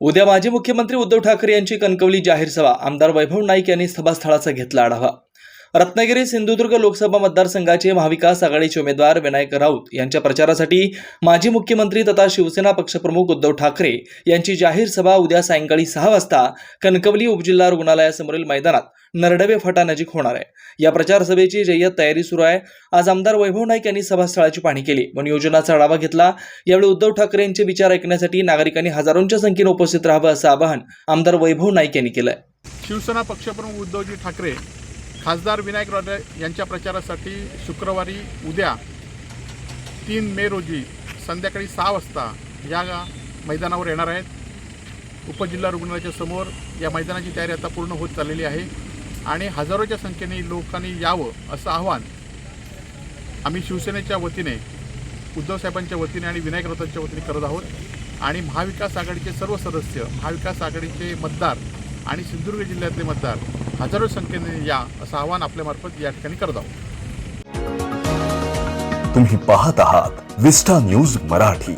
उद्या माजी मुख्यमंत्री उद्धव ठाकरे यांची कणकवली जाहीर सभा. आमदार वैभव नाईक यांनी सभास्थळाचा घेतला आढावा. रत्नागिरी सिंधुदुर्ग लोकसभा मतदारसंघाचे महाविकास आघाडीचे उमेदवार विनायक राऊत यांच्या प्रचारासाठी माजी मुख्यमंत्री तथा शिवसेना पक्षप्रमुख उद्धव ठाकरे यांची जाहीर सभा उद्या सायंकाळी सहा वाजता कणकवली उपजिल्हा रुग्णालयासमोरील मैदानात नरडवे फाटानजीक होणार आहे. या प्रचार सभेची जय्यत तयारी सुरू आहे. आज आमदार वैभव नाईक यांनी सभास्थळाची पाहणी केली. व नियोजनाचा आढावा घेतला. यावेळी उद्धव ठाकरे यांचे विचार ऐकण्यासाठी नागरिकांनी हजारोंच्या संख्येने उपस्थित राहावं असं आवाहन आमदार वैभव नाईक यांनी केलं शिवसेना पक्षप्रमुख उद्धवजी ठाकरे खासदार विनायक राजे यांच्या प्रचारासाठी शुक्रवारी उद्या तीन मे रोजी संध्याकाळी सहा वाजता या मैदानावर येणार आहेत. उपजिल्हा रुग्णालयाच्या समोर या मैदानाची तयारी आता पूर्ण होत चाललेली आहे आणि हजारोच्या संख्येने लोकांनी यावं असं आव्हान आम्ही शिवसेनेच्या वतीने उद्धव साहेबांच्या वतीने आणि विनायक राऊतांच्या वतीने करत आहोत. आणि महाविकास आघाडीचे सर्व सदस्य महाविकास आघाडीचे मतदार आणि सिंधुदुर्ग जिल्ह्यातले मतदार हजारो संख्येने या असं आवाहन आपल्यामार्फत या ठिकाणी करत आहोत. तुम्ही पाहत आहात विस्टा न्यूज मराठी.